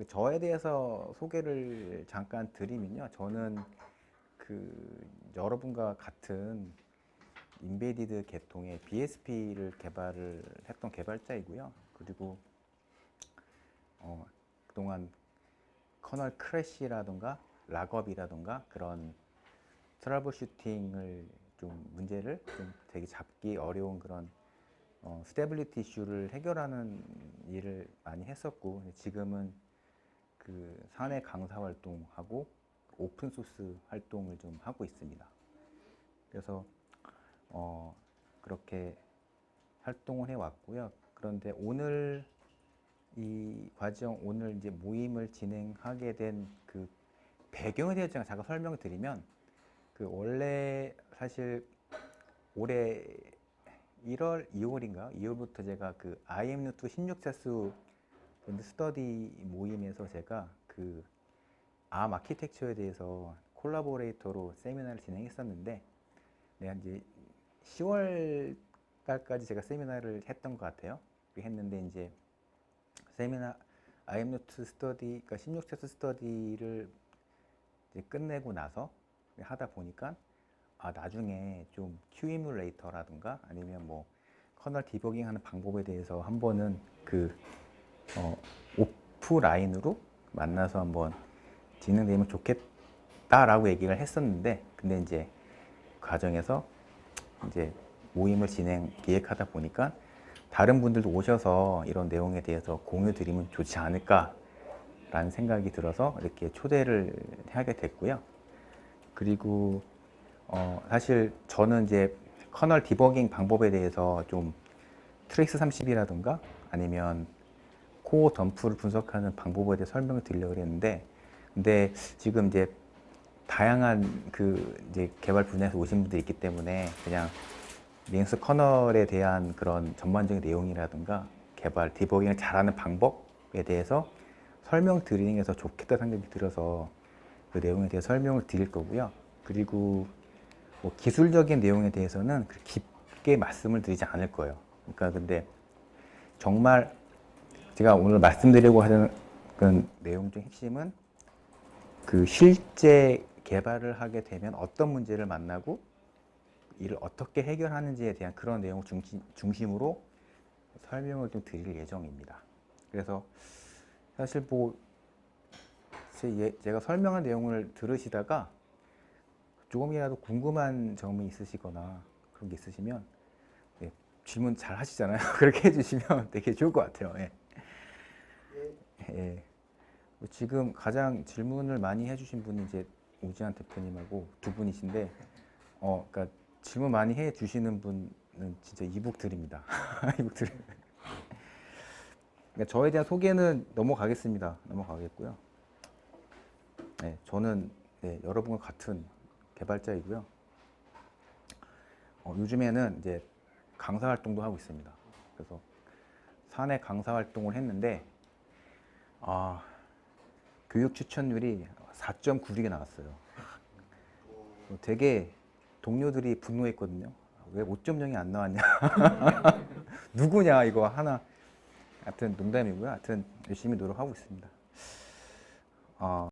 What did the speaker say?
그 저에 대해서 소개를 잠깐 드리면요. 저는 그 여러분과 같은 인베디드 계통의 BSP를 개발을 했던 개발자이고요. 그리고 어, 그동안 커널 크래시라든가 락업이라든가 그런 트러블 슈팅을 좀 문제를 좀 되게 잡기 어려운 그런 어, 스테빌리티 이슈를 해결하는 일을 많이 했었고 지금은 그 사내 강사 활동하고 오픈 소스 활동을 좀 하고 있습니다. 그래서 어, 그렇게 활동을 해 왔고요. 그런데 오늘 이 과정 오늘 이제 모임을 진행하게 된 그 배경에 대해서 제가 잠깐 설명을 드리면 그 원래 사실 올해 1월, 2월인가? 2월부터 제가 그 IMU2 16자수 스터디 모임에서 제가 그 암 아키텍처에 대해서 콜라보레이터로 세미나를 진행했었는데 내가 이제 10월 달까지 제가 세미나를 했던 것 같아요. 했는데 이제 세미나 IMU2 스터디, 그러니까 16자수 스터디를 끝내고 나서 하다 보니까 아 나중에 좀 큐이뮬레이터라든가 아니면 뭐 커널 디버깅 하는 방법에 대해서 한 번은 그 어, 오프라인으로 만나서 한번 진행되면 좋겠다라고 얘기를 했었는데 근데 이제 과정에서 이제 모임을 진행 기획하다 보니까 다른 분들도 오셔서 이런 내용에 대해서 공유 드리면 좋지 않을까라는 생각이 들어서 이렇게 초대를 하게 됐고요. 그리고 어, 사실 저는 이제 커널 디버깅 방법에 대해서 좀 트레이스 30이라든가 아니면 코어 덤프를 분석하는 방법에 대해 설명을 드리려고 했는데 근데 지금 이제 다양한 그 이제 개발 분야에서 오신 분들이 있기 때문에 그냥 링스 커널에 대한 그런 전반적인 내용이라든가 개발 디버깅을 잘하는 방법에 대해서 설명 드리는 게 더 좋겠다 생각이 들어서 그 내용에 대해 설명을 드릴 거고요. 그리고 뭐 기술적인 내용에 대해서는 깊게 말씀을 드리지 않을 거예요. 그러니까 근데 정말 제가 오늘 말씀드리려고 하는 그 내용 중 핵심은 그 실제 개발을 하게 되면 어떤 문제를 만나고 이를 어떻게 해결하는지에 대한 그런 내용을 중심, 중심으로 설명을 좀 드릴 예정입니다. 그래서 사실 뭐 제, 예- 제가 설명한 내용을 들으시다가 조금이라도 궁금한 점이 있으시거나 그런 게 있으시면 네, 질문 잘 하시잖아요. 그렇게 해주시면 되게 좋을 것 같아요. 예. 예. 뭐 지금 가장 질문을 많이 해주신 분이 이제 오지환 대표님하고 두 분이신데, 어, 그러니까 질문 많이 해주시는 분은 진짜 이북 드립니다. 이북 드립. 그러니까 저에 대한 소개는 넘어가겠습니다. 넘어가겠고요. 네, 저는 네, 여러분과 같은 개발자이고요. 어, 요즘에는 이제 강사 활동도 하고 있습니다. 그래서 사내 강사 활동을 했는데 아, 교육 추천율이 4.96이 나왔어요. 어, 되게 동료들이 분노했거든요. 왜 5.0이 안 나왔냐? 누구냐 이거 하나. 하여튼 농담이고요. 하여튼 열심히 노력하고 있습니다. 어,